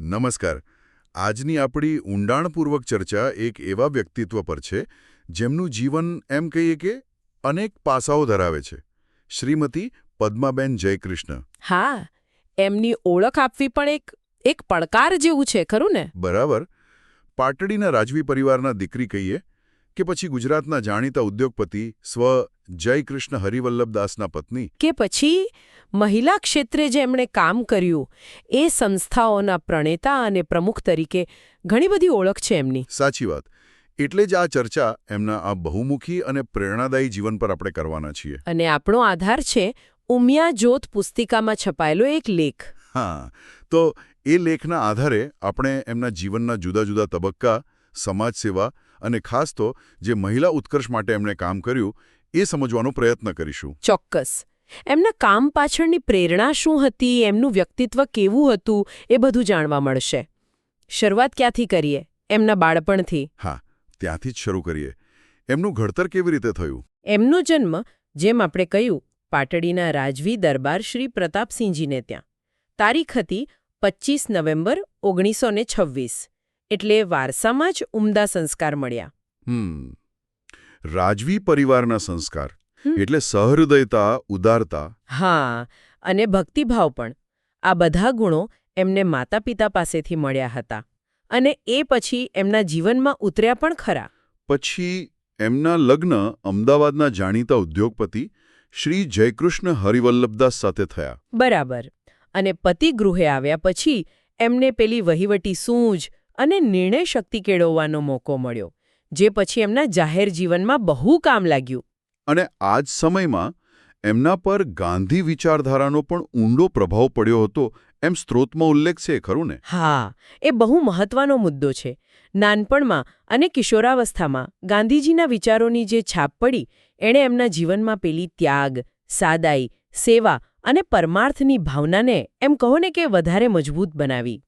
નમસ્કાર. આજની આપણી ઊંડાણપૂર્વક ચર્ચા એક એવા વ્યક્તિત્વ પર છે જેમનું જીવન એમ કહીએ કે અનેક પાસાઓ ધરાવે છે. શ્રીમતી પદ્માબેન જયકૃષ્ણ. હા એમની ઓળખ આપવી પણ એક એક પડકાર જેવું છે ખરું ને? બરાબર. પાટડીના રાજવી પરિવારના દીકરી કહીએ કે પછી ગુજરાતના જાણીતા ઉદ્યોગપતિ સ્વ જયકૃષ્ણ હરિવલ્લભદાસના પત્ની કે પછી મહિલા ક્ષેત્રે જે એમણે કામ કર્યું એ સંસ્થાઓના પ્રણેતા અને પ્રમુખ તરીકે ઘણી બધી ઓળખ છે એમની. સાચી વાત. એટલે જ આ ચર્ચા એમના આ બહુમુખી અને પ્રેરણાદાયી જીવન પર આપણે કરવાના છીએ. અને આપણો આધાર છે ઉમિયા જ્યોત પુસ્તિકામાં છપાયેલો એક લેખ. હા તો એ લેખના આધારે આપણે એમના જીવનના જુદા જુદા તબક્કા સમાજ સેવા અને ખાસ તો જે મહિલા ઉત્કર્ષ માટે એમણે કામ કર્યું એ સમજવાનો પ્રયત્ન કરીશું. ચોક્કસ. એમના કામ પાછળની પ્રેરણા શું હતી એમનું વ્યક્તિત્વ કેવું હતું એ બધું જાણવા મળશે. શરૂઆત ક્યાંથી કરીએ? એમના બાળપણથી. હા ત્યાંથી જ શરૂ કરીએ. એમનું ઘડતર કેવી રીતે થયું? એમનો જન્મ જેમ આપણે કહ્યું પાટડીના રાજવી દરબાર શ્રી પ્રતાપસિંહજીને ત્યાં. તારીખ હતી પચીસ નવેમ્બર ઓગણીસો ને છવ્વીસ. એટલે વારસામાં જ ઉમદા સંસ્કાર મળ્યા. હમ. રાજવી પરિવારના સંસ્કાર. એટલે સહૃદયતા ઉદારતા. હા અને ભક્તિભાવ પણ. આ બધા ગુણો એમને માતા પિતા પાસેથી મળ્યા હતા. અને એ પછી એમના જીવનમાં ઉતર્યા પણ ખરા. પછી એમના લગ્ન અમદાવાદના જાણીતા ઉદ્યોગપતિ શ્રી જયકૃષ્ણ હરિવલ્લભદાસ સાથે થયા. બરાબર. અને પતિ ગૃહે આવ્યા પછી એમને પેલી વહીવટી સૂઝ અને નિર્ણય શક્તિ કેળવવાનો મોકો મળ્યો. જે પછી એમના જાહેર જીવનમાં બહુ કામ લાગ્યું. અને આ જ સમયમાં એમના પર ગાંધી વિચારધારાનો પણ ઊંડો પ્રભાવ પડ્યો હતો એમ સ્ત્રોતમાં ઉલ્લેખ છે ખરું ને? હા એ બહુ મહત્વનો મુદ્દો છે. નાનપણમાં અને કિશોરાવસ્થામાં ગાંધીજીના વિચારોની જે છાપ પડી એણે એમના જીવનમાં પેલી ત્યાગ સાદાઈ સેવા અને પરમાર્થની ભાવનાને એમ કહો ને કે વધારે મજબૂત બનાવી.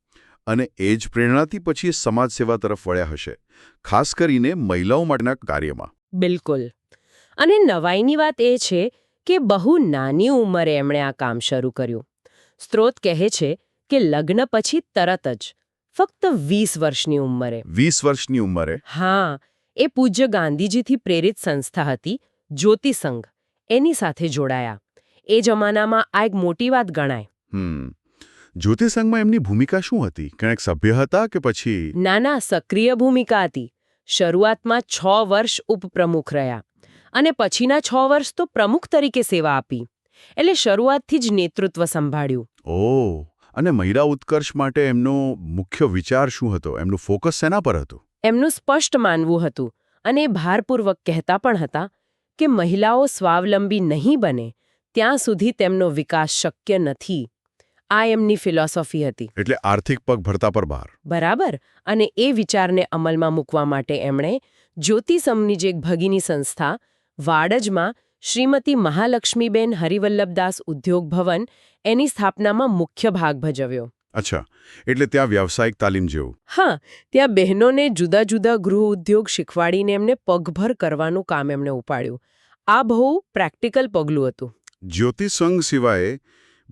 અને એ જ પ્રેરણાથી પછી સમાજ સેવા તરફ વળ્યા હશે ખાસ કરીને મહિલાઓ માટેના કાર્યમાં. બિલકુલ. અને નવાઈની વાત એ છે કે બહુ નાની ઉંમરે એમણે આ કામ શરૂ કર્યું. સ્ત્રોત કહે છે કે લગ્ન પછી તરત જ ફક્ત વીસ વર્ષની ઉંમરે. વીસ વર્ષની ઉંમરે? હા એ પૂજ્ય ગાંધીજીથી પ્રેરિત સંસ્થા હતી જ્યોતિસંઘ એની સાથે જોડાયા. એ જમાનામાં આ એક મોટી વાત ગણાય. હમ જ્યોતિસંઘમાં એમની ભૂમિકા શું હતી? કંઈક સભ્ય હતા કે પછી? નાના સક્રિય ભૂમિકા હતી. શરૂઆતમાં છ વર્ષ ઉપપ્રમુખ રહ્યા અને પછીના છ વર્ષ તો પ્રમુખ તરીકે સેવા આપી. એટલે શરૂઆતથી જ નેતૃત્વ સંભાળ્યું. ઓહ અને મહિલા ઉત્કર્ષ માટે એમનો મુખ્ય વિચાર શું હતો? એમનું ફોકસ સેના પર હતું? એમનું સ્પષ્ટ માનવું હતું અને એ ભારપૂર્વક કહેતા પણ હતા કે મહિલાઓ સ્વાવલંબી નહીં બને ત્યાં સુધી તેમનો વિકાસ શક્ય નથી. આ એમની ફિલોસોફી હતી. એટલે આર્થિક પગભરતા પર ભાર. બરાબર? અને એ વિચારને અમલમાં મૂકવા માટે એમણે જ્યોતિસમની જે એક ભગીની સંસ્થા વાડજમાં શ્રીમતી મહાલક્ષ્મીબેન હરિવલ્લભદાસ ઉદ્યોગ ભવન એની સ્થાપનામાં મુખ્ય ભાગ ભજવ્યો. અચ્છા. એટલે ત્યાં વ્યાવસાયિક તાલીમ જેવું. હા ત્યાં બહેનોને જુદા જુદા ગૃહ ઉદ્યોગ શીખવાડીને એમને પગભર કરવાનું કામ એમણે ઉપાડ્યું. આ બહુ પ્રેક્ટિકલ પગલું હતું. જ્યોતિસંઘ સિવાય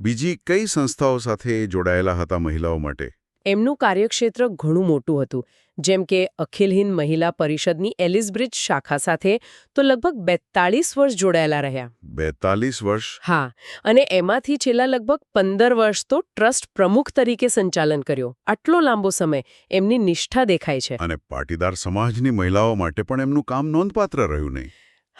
બીજી કઈ સંસ્થાઓ સાથે જોડાયેલા હતા મહિલાઓ માટે? એમનું કાર્યક્ષેત્ર ઘણું મોટું હતું. જેમ કે અખિલ હિન્દ મહિલા પરિષદની એલિઝબ્રિજ શાખા સાથે તો લગભગ બેતાળીસ વર્ષ જોડાયેલા રહ્યા. બેતાલીસ વર્ષ? હા અને એમાંથી છેલ્લા લગભગ પંદર વર્ષ તો ટ્રસ્ટ પ્રમુખ તરીકે સંચાલન કર્યો. આટલો લાંબો સમય એમની નિષ્ઠા દેખાય છે. અને પાટીદાર સમાજની મહિલાઓ માટે પણ એમનું કામ નોંધપાત્ર રહ્યું નહીં.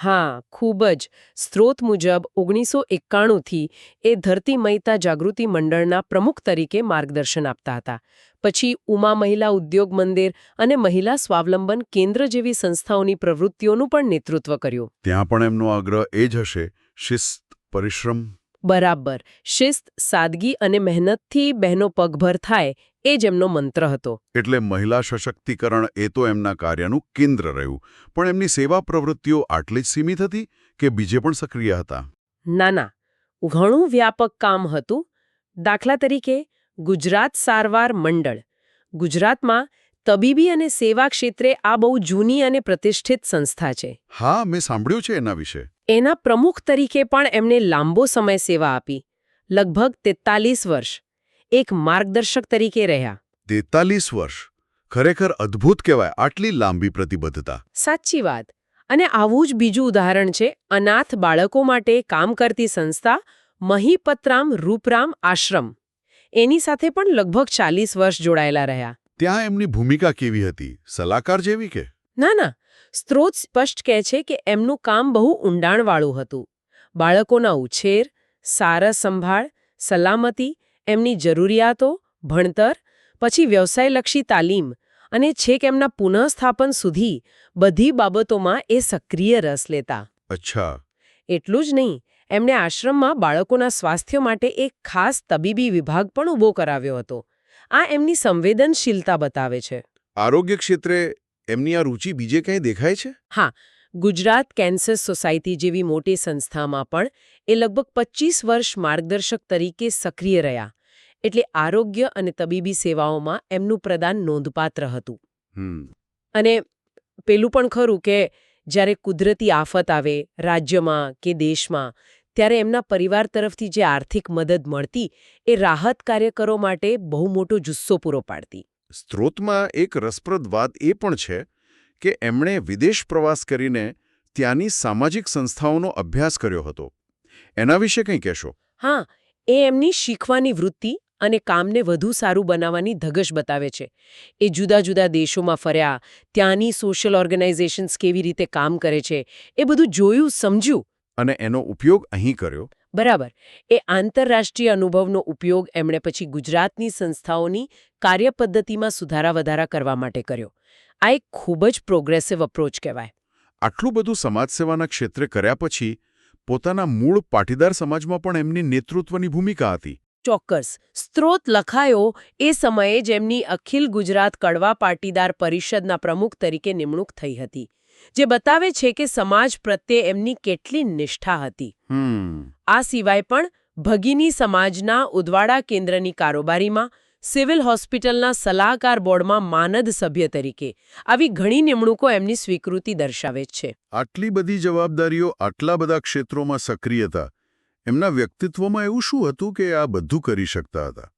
હા, ખૂબ જ. સ્ત્રોત મુજબ, ઓગણીસો એકાણુંથી એ ધરતી મહિતા જાગૃતિ મંડળના પ્રમુખ તરીકે માર્ગદર્શન આપતા હતા. પછી ઉમા મહિલા ઉદ્યોગ મંદિર અને મહિલા સ્વાવલંબન કેન્દ્ર જેવી સંસ્થાઓની પ્રવૃત્તિઓનું પણ નેતૃત્વ કર્યું. ત્યાં પણ એમનો આગ્રહ એ જ હશે, શિસ્ત, પરિશ્રમ બરાબર શિસ્ત સાદગી અને મહેનતથી બહેનો પગભર થાય એ જ એમનો મંત્ર હતો. એટલે મહિલા સશક્તિકરણ એ તો એમના કાર્યનું કેન્દ્ર રહ્યું. પણ એમની સેવા પ્રવૃત્તિઓ આટલી જ સીમિત હતી કે બીજે પણ સક્રિય હતા? ના ના. ઘણું વ્યાપક કામ હતું. દાખલા તરીકે ગુજરાત સારવાર મંડળ. ગુજરાતમાં તબીબી અને સેવા ક્ષેત્રે આ બહુ જૂની અને પ્રતિષ્ઠિત સંસ્થા છે. હા મેં સાંભળ્યું છે એના વિશે. એના પ્રમુખ તરીકે પણ એમને લાંબો સમય સેવા આપી. લગભગ તેતાલીસ વર્ષ. એક માર્ગદર્શક તરીકે રહ્યા. તેતાલીસ વર્ષ. ખરેખર અદ્ભુત કહેવાય આટલી લાંબી પ્રતિબદ્ધતા. સાચી વાત. અને આવું જ બીજું ઉદાહરણ છે અનાથ બાળકો માટે કામ કરતી સંસ્થા મહીપતરામ રૂપરામ આશ્રમ. એની સાથે પણ લગભગ ચાલીસ વર્ષ જોડાયેલા રહ્યા. ત્યાં એમની ભૂમિકા કેવી હતી? સલાહકાર જેવી કે? ના ના. સ્ત્રોત સ્પષ્ટ કહે છે કે એમનું કામ બહુ ઊંડાણવાળું હતું. બાળકોના ઉછેર સારા સંભાળ સલામતી એમની જરૂરિયાતો ભણતર પછી વ્યવસાયલક્ષી તાલીમ અને છેક એમના પુનઃસ્થાપન સુધી બધી બાબતોમાં એ સક્રિય રસ લેતા. અચ્છા. એટલું જ નહીં એમણે આશ્રમમાં બાળકોના સ્વાસ્થ્ય માટે એક ખાસ તબીબી વિભાગ પણ ઊભો કરાવ્યો હતો. આ એમની સંવેદનશીલતા બતાવે છે. આરોગ્ય ક્ષેત્રે એમની આ રુચિ બીજે ક્યાંય દેખાય છે? હા ગુજરાત કેન્સર સોસાયટી જેવી મોટી સંસ્થામાં પણ એ લગભગ 25 વર્ષ માર્ગદર્શક તરીકે સક્રિય રહ્યા. એટલે આરોગ્ય અને તબીબી સેવાઓમાં એમનું પ્રદાન નોંધપાત્ર હતું. અને પેલું પણ ખરું કે જ્યારે કુદરતી આફત આવે રાજ્યમાં કે દેશમાં ત્યારે એમના પરિવાર તરફથી જે આર્થિક મદદ મળતી એ રાહત કાર્યકરો માટે બહુ મોટો જુસ્સો પૂરો પાડતી. સ્ત્રોતમાં એક રસપ્રદ વાત એ પણ છે કે એમણે વિદેશ પ્રવાસ કરીને ત્યાંની સામાજિક સંસ્થાઓનો અભ્યાસ કર્યો હતો. એના વિશે કંઈ કહેશો? હા એ એમની શીખવાની વૃત્તિ અને કામને વધુ સારું બનાવવાની ધગશ બતાવે છે. એ જુદા જુદા દેશોમાં ફર્યા ત્યાંની સોશિયલ ઓર્ગેનાઇઝેશન્સ કેવી રીતે કામ કરે છે એ બધું જોયું સમજ્યું. અને એનો ઉપયોગ અહીં કર્યો? બરાબર. એ આંતરરાષ્ટ્રીય અનુભવનો ઉપયોગ એમણે પછી ગુજરાતની સંસ્થાઓની કાર્યપદ્ધતિમાં સુધારા વધારા કરવા માટે કર્યો. આ એક ખૂબ જ પ્રોગ્રેસિવ અપ્રોચ કહેવાય. આટલું બધું સમાજસેવાના ક્ષેત્રે કર્યા પછી પોતાના મૂળ પાટીદાર સમાજમાં પણ એમની નેતૃત્વની ભૂમિકા હતી. ચોક્કસ. સ્ત્રોત લખાયો એ સમયે જ એમની અખિલ ગુજરાત કડવા પાટીદાર પરિષદના પ્રમુખ તરીકે નિમણૂક થઈ હતી. જે બતાવે છે કે સમાજ પ્રત્યે એમની કેટલી નિષ્ઠા હતી. આ સિવાય પણ ભગીની સમાજના ઉદવાડા કેન્દ્રની કારોબારીમાં સિવિલ હોસ્પિટલના સલાહકાર બોર્ડમાં માનદ સભ્ય તરીકે આવી ઘણી નિમણૂકો એમની સ્વીકૃતિ દર્શાવે છે. આટલી બધી જવાબદારીઓ આટલા બધા ક્ષેત્રોમાં સક્રિયતા એમના વ્યક્તિત્વમાં એવું શું હતું કે આ બધું કરી શકતા હતા?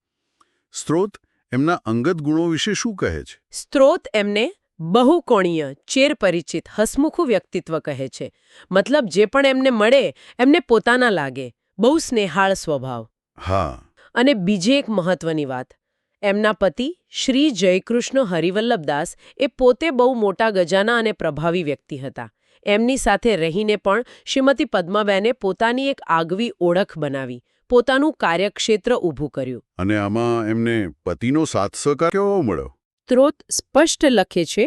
સ્ત્રોત એમના અંગત ગુણો વિશે શું કહે છે? સ્ત્રોત એમને બહુકોણીય ચેરપરિચિત હસમુખું વ્યક્તિત્વ કહે છે. મતલબ જે પણ એમને મળે એમને પોતાના લાગે. બહુ સ્નેહાળ સ્વભાવ. હા. અને બીજી એક મહત્વની વાત. એમના પતિ શ્રી જયકૃષ્ણ હરિવલ્લભદાસ એ પોતે બહુ મોટા ગજાના અને પ્રભાવી વ્યક્તિ હતા. એમની સાથે રહીને પણ શ્રીમતી પદ્માબેને પોતાની એક આગવી ઓળખ બનાવી. પોતાનું કાર્યક્ષેત્ર ઊભું કર્યું. અને આમાં એમને પતિનો સાથ સહકાર કેવો મળ્યો? સ્ત્રોત સ્પષ્ટ લખે છે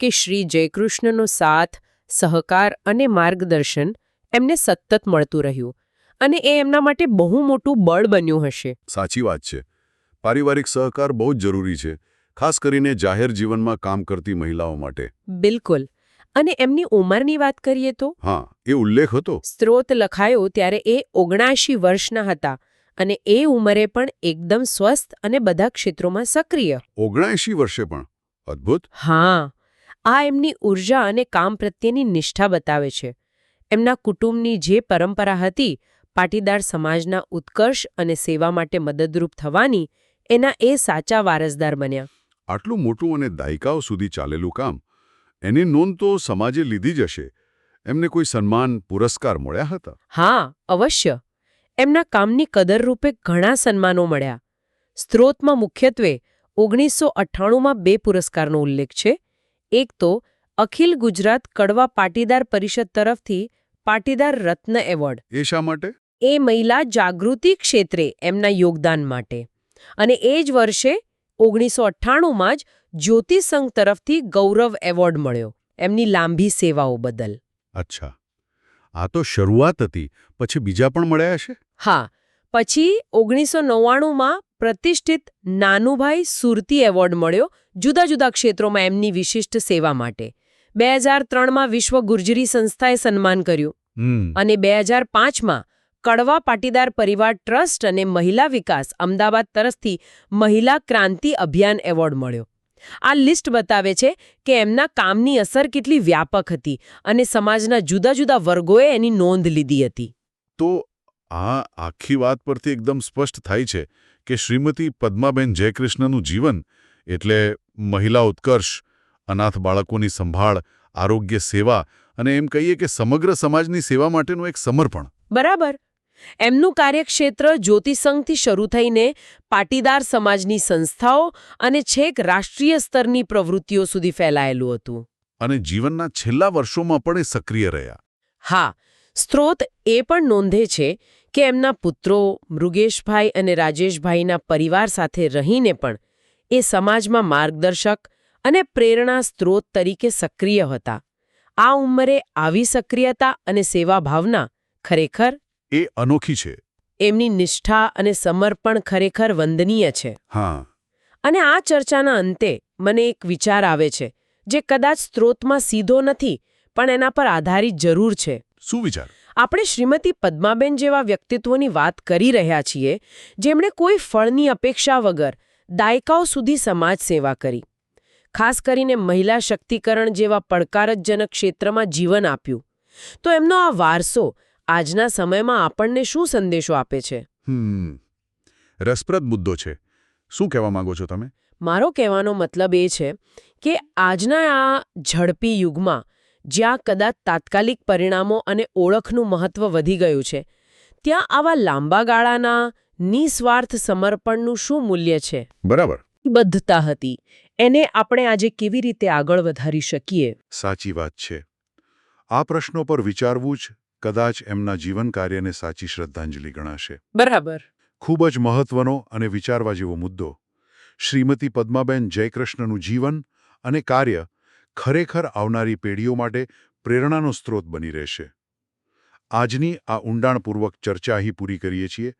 કે શ્રી જયકૃષ્ણનો સાથ સહકાર અને માર્ગદર્શન એમને સતત મળતું રહ્યું અને એ એમના માટે બહુ મોટું બળ બન્યું હશે. સાચી વાત છે. પારિવારિક સહકાર બહુ જ જરૂરી છે ખાસ કરીને જાહેર જીવનમાં કામ કરતી મહિલાઓ માટે. બિલકુલ. અને એમની ઉંમરની વાત કરીએ તો? હા એ ઉલ્લેખ હતો. સ્ત્રોત લખાયો ત્યારે એ ઓગણાશી વર્ષના હતા અને એ ઉંમરે પણ એકદમ સ્વસ્થ અને બધા ક્ષેત્રોમાં સક્રિય. ઓગણએંશી વર્ષે પણ. અદ્ભુત. હા. આ એમની ઊર્જા અને કામ પ્રત્યેની નિષ્ઠા બતાવે છે. એમના કુટુંબની જે પરંપરા હતી પાટીદાર સમાજના ઉત્કર્ષ અને સેવા માટે મદદરૂપ થવાની એના એ સાચા વારસદાર બન્યા. આટલું મોટું અને દાયકાઓ સુધી ચાલેલું કામ એની નોંધ તો સમાજે લીધી જ હશે. એમને કોઈ સન્માન પુરસ્કાર મળ્યા હતા? હા અવશ્ય. એમના કામની કદરરૂપે ઘણા સન્માનો મળ્યા. સ્ત્રોતમાં મુખ્યત્વે ઓગણીસો અઠ્ઠાણુંમાં બે પુરસ્કારનો ઉલ્લેખ છે. એક તો અખિલ ગુજરાત કડવા પાટીદાર પરિષદ તરફથી પાટીદાર રત્ન એવોર્ડ. એ શા માટે? એ મહિલા જાગૃતિ ક્ષેત્રે એમના યોગદાન માટે. અને એ જ વર્ષે ઓગણીસો અઠ્ઠાણુંમાં જ જ્યોતિ સંઘ તરફથી ગૌરવ એવોર્ડ મળ્યો એમની લાંબી સેવાઓ બદલ. અચ્છા. આ તો શરૂઆત હતી પછી બીજા પણ મળ્યા હશે? હા પછી ઓગણીસો નવ્વાણુંમાં પ્રતિષ્ઠિત નાનુભાઈ સુરતી એવોર્ડ મળ્યો જુદા જુદા ક્ષેત્રોમાં એમની વિશિષ્ટ સેવા માટે. બે હજાર ત્રણમાં વિશ્વ ગુર્જરી સંસ્થાએ સન્માન કર્યું અને બે હજાર પાંચમાં કડવા પાટીદાર પરિવાર ટ્રસ્ટ અને મહિલા વિકાસ અમદાવાદ તરફથી મહિલા ક્રાંતિ અભિયાન એવોર્ડ મળ્યો. આ લિસ્ટ બતાવે છે કે એમના કામની અસર કેટલી વ્યાપક હતી અને સમાજના જુદા જુદા વર્ગોએ એની નોંધ લીધી હતી. તો આ આખી વાત પરથી એકદમ સ્પષ્ટ થાય છે કે શ્રીમતી પદ્માબેન જયકૃષ્ણનું જીવન એટલે મહિલા ઉત્કર્ષ અનાથ બાળકોની સંભાળ આરોગ્ય સેવા અને એમ કહીએ કે સમગ્ર સમાજની સેવા માટેનું એક સમર્પણ. બરાબર. એમનું કાર્યક્ષેત્ર જ્યોતિસંઘથી શરૂ થઈને પાટીદાર સમાજની સંસ્થાઓ અને છેક રાષ્ટ્રીય સ્તરની પ્રવૃત્તિઓ સુધી ફેલાયેલું હતું. અને જીવનના છેલ્લા વર્ષોમાં પણ એ સક્રિય રહ્યા. હા સ્ત્રોત એ પણ નોંધે છે કે એમના પુત્રો મૃગેશભાઈ અને રાજેશભાઈના પરિવાર સાથે રહીને પણ એ સમાજમાં માર્ગદર્શક અને પ્રેરણા સ્ત્રોત તરીકે સક્રિય હતા. આ ઉંમરે આવી સક્રિયતા અને સેવા ભાવના ખરેખર એ અનોખી છે. એમની નિષ્ઠા અને સમર્પણ ખરેખર વંદનીય છે. હા. અને આ ચર્ચાના અંતે મને એક વિચાર આવે છે જે કદાચ સ્ત્રોતમાં સીધો નથી પણ એના પર આધારિત જરૂર છે. શું વિચાર? આપણે શ્રીમતી પદ્માબેન જેવા વ્યક્તિત્વની વાત કરી રહ્યા છીએ જેમણે કોઈ ફળની અપેક્ષા વગર દાયકાઓ સુધી સમાજ સેવા કરી. ખાસ કરીને મહિલા શક્તિકરણ જેવા પડકારજનક ક્ષેત્રમાં જીવન આપ્યું. તો એમનો આ વારસો આજના સમયમાં આપણને શું સંદેશો આપે છે? રસપ્રદ મુદ્દો છે. શું કહેવા માંગો છો તમે? મારો કહેવાનો મતલબ એ છે કે આજના આ ઝડપી યુગમાં જ્યાં કદાચ તાત્કાલિક પરિણામો અને ઓળખનું મહત્વ વધી ગયું છે ત્યાં આવા લાંબા ગાળાના નિસ્વાર્થ સમર્પણનું શું મૂલ્ય છે? બરાબર. બદ્ધતા હતી. એને આપણે આજે કેવી રીતે આગળ વધારી શકીએ? સાચી વાત છે. આ પ્રશ્નો પર વિચારવું જ કદાચ એમના જીવન કાર્યને સાચી શ્રદ્ધાંજલિ ગણાશે. બરાબર. ખૂબ જ મહત્વનો અને વિચારવા જેવો મુદ્દો. શ્રીમતી પદ્માબેન જયકૃષ્ણનું જીવન અને કાર્ય ખરેખર આવનારી પેઢીઓ માટે પ્રેરણાનો સ્ત્રોત બની રહેશે. આજની આ ઊંડાણપૂર્વક ચર્ચા અહીં પૂરી કરીએ છીએ.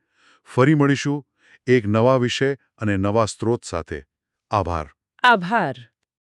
ફરી મળીશું એક નવા વિષય અને નવા સ્ત્રોત સાથે. આભાર. આભાર.